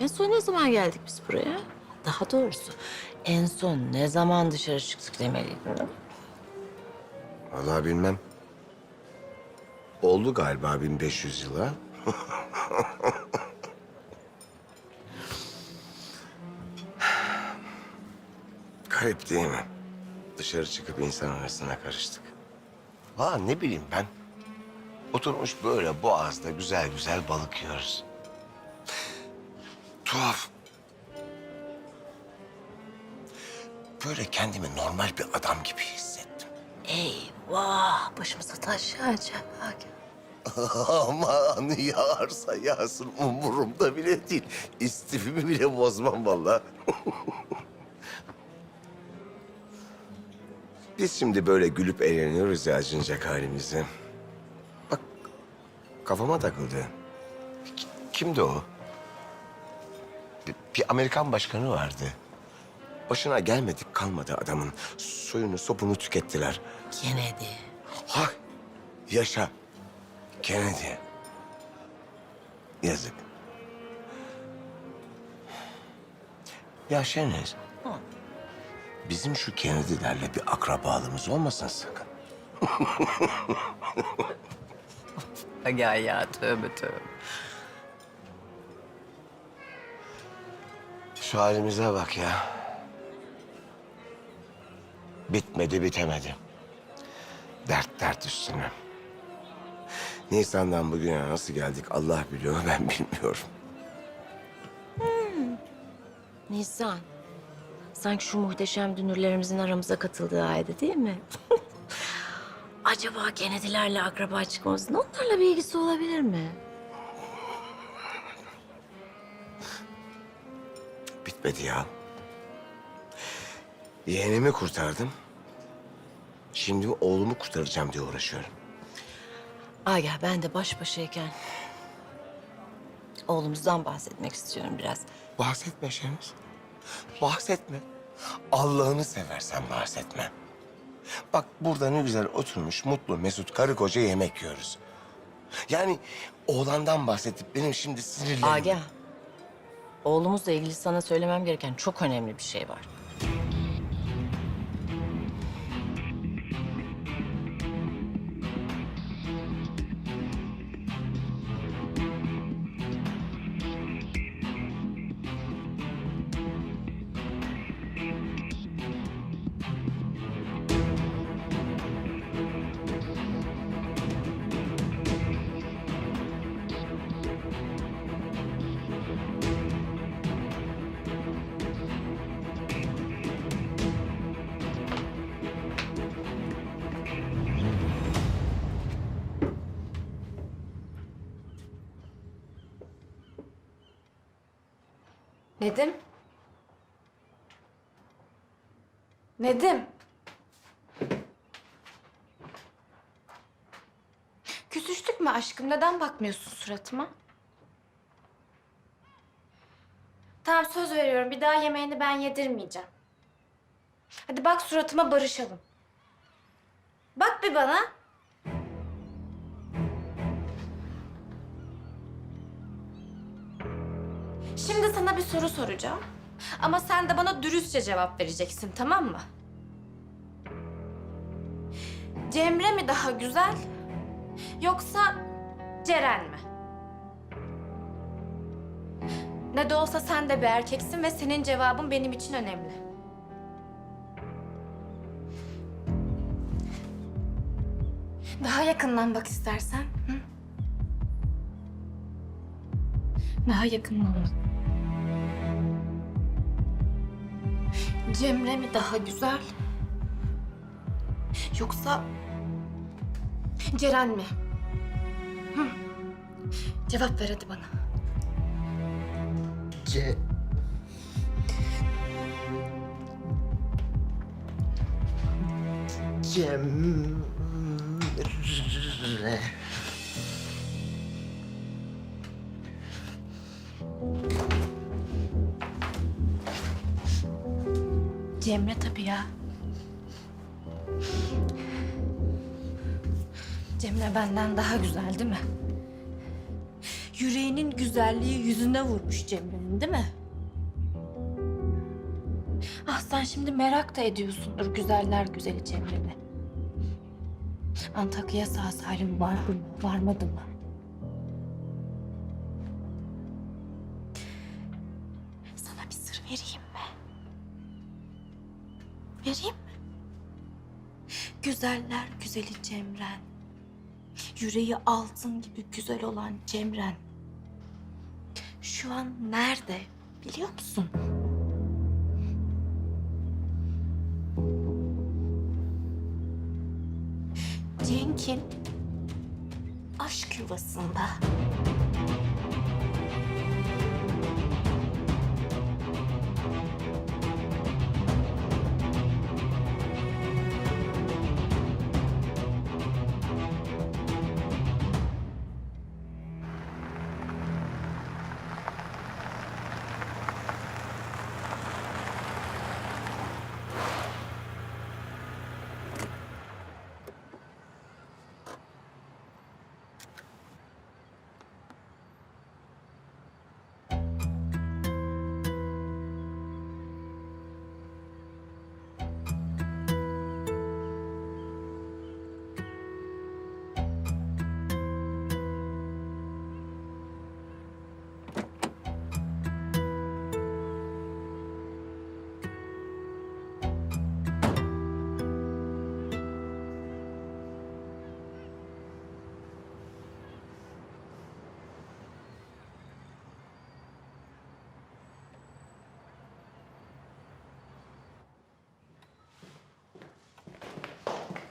En son ne zaman geldik biz buraya? Daha doğrusu en son ne zaman dışarı çıktık demeliydim. Vallahi bilmem. Oldu galiba 1500 yıla. Garip değil mi? Dışarı çıkıp insan arasına karıştık. Aa ne bileyim ben. Oturmuş böyle boğazda güzel güzel balık yiyoruz. Tuhaf. Böyle kendimi normal bir adam gibi hissettim. Eyvah başımıza taş yağacak. Hakan. Aman yağarsa yağsın umurumda bile değil. İstifimi bile bozmam vallahi. Biz şimdi böyle gülüp eğleniyoruz ya acınacak halimizi. Bak kafama takıldı. Ki- Kimdi o? Bir, bir Amerikan başkanı vardı. Başına gelmedik kalmadı adamın. Soyunu sopunu tükettiler. Kennedy. Ha yaşa. Kennedy. Yazık. Ya Şeniz. Bizim şu Kennedy'lerle bir akrabalığımız olmasın sakın. Ya ya tövbe tövbe. Şu halimize bak ya. Bitmedi bitemedi. Dert dert üstüne. Nisan'dan bugüne nasıl geldik Allah biliyor ben bilmiyorum. Nisan. Sanki şu muhteşem dünürlerimizin aramıza katıldığı aydı değil mi? Acaba Kennedy'lerle akraba çıkmamızın onlarla bir ilgisi olabilir mi? Bitmedi ya. Yeğenimi kurtardım. Şimdi oğlumu kurtaracağım diye uğraşıyorum. Agah ben de baş başayken oğlumuzdan bahsetmek istiyorum biraz. Bahsetme Şeniz. Bahsetme. Allah'ını seversen bahsetme. Bak burada ne güzel oturmuş mutlu mesut karı koca yemek yiyoruz. Yani oğlandan bahsedip benim şimdi sinirlerim... Agah, oğlumuzla ilgili sana söylemem gereken çok önemli bir şey var. Nedim? Nedim? Küsüştük mü aşkım? Neden bakmıyorsun suratıma? Tamam söz veriyorum. Bir daha yemeğini ben yedirmeyeceğim. Hadi bak suratıma barışalım. Bak bir bana. Sana bir soru soracağım. Ama sen de bana dürüstçe cevap vereceksin, tamam mı? Cemre mi daha güzel? Yoksa Ceren mi? Ne de olsa sen de bir erkeksin ve senin cevabın benim için önemli. Daha yakından bak istersen. Hı? Daha yakından bak. Cemre mi daha güzel? Yoksa Ceren mi? Hı. Cevap ver hadi bana. Ce... Cemre. Cemre tabii ya. Cemre benden daha güzel değil mi? yüreğinin güzelliği yüzüne vurmuş Cemre'nin değil mi? Ah sen şimdi merak da ediyorsundur güzeller güzeli Cemre'ni. Antakya sağ salim vardı mı, varmadı mı? Sana bir sır vereyim mi? Vereyim mi? Güzeller güzeli Cemren. Yüreği altın gibi güzel olan Cemren. Şu an nerede biliyor musun? Cenk'in aşk yuvasında.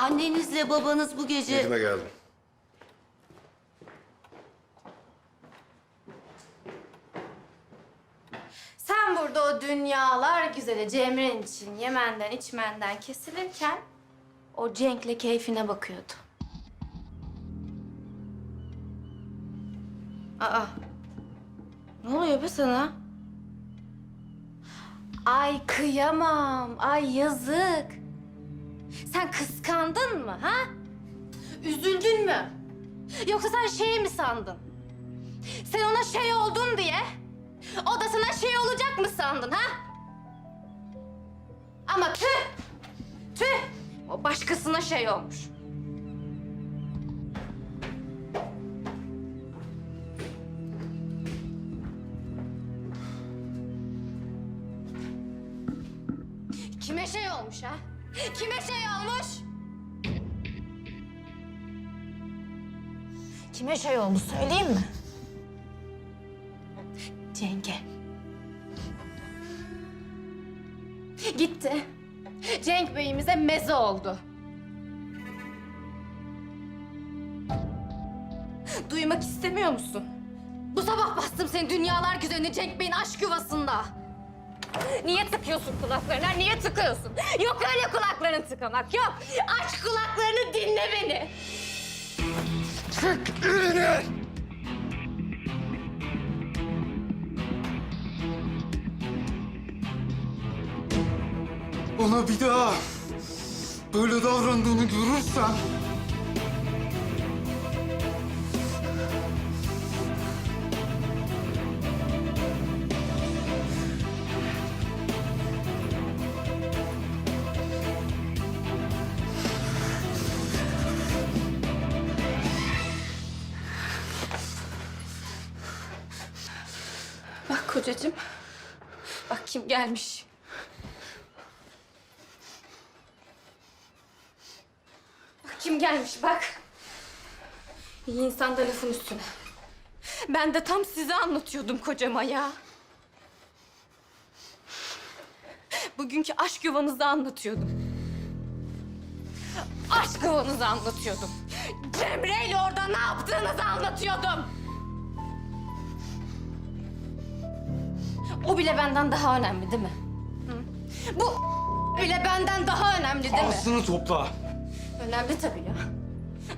Annenizle babanız bu gece... Nedim'e geldim. Sen burada o dünyalar güzeli Cemren için yemenden içmenden kesilirken o Cenk'le keyfine bakıyordu. Aa. Ne oluyor be sana? Ay kıyamam. Ay yazık. Sen kıskandın mı ha? Üzüldün mü? Yoksa sen şey mi sandın? Sen ona şey oldun diye o da sana şey olacak mı sandın ha? Ama tüh! Tüh! O başkasına şey olmuş. Kime şey oldu söyleyeyim mi? Cenk'e. Gitti. Cenk Bey'imize meze oldu. Duymak istemiyor musun? Bu sabah bastım seni dünyalar güzelini Cenk Bey'in aşk yuvasında. Niye tıkıyorsun kulaklarına? Niye tıkıyorsun? Yok öyle kulaklarını tıkamak yok. Aç kulaklarını dinle beni. Elini! Ona bir daha böyle davrandığını görürsem... kocacığım. Bak kim gelmiş. Bak kim gelmiş bak. İyi insan da lafın üstüne. Ben de tam size anlatıyordum kocama ya. Bugünkü aşk yuvanızı anlatıyordum. Aşk yuvanızı anlatıyordum. Cemre ile orada ne yaptığınızı anlatıyordum. O bile benden daha önemli değil mi? Hı? Bu bile benden daha önemli değil mi? Aslını topla. Önemli tabii ya.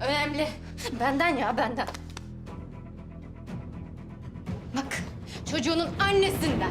Önemli. Benden ya benden. Bak çocuğunun annesinden.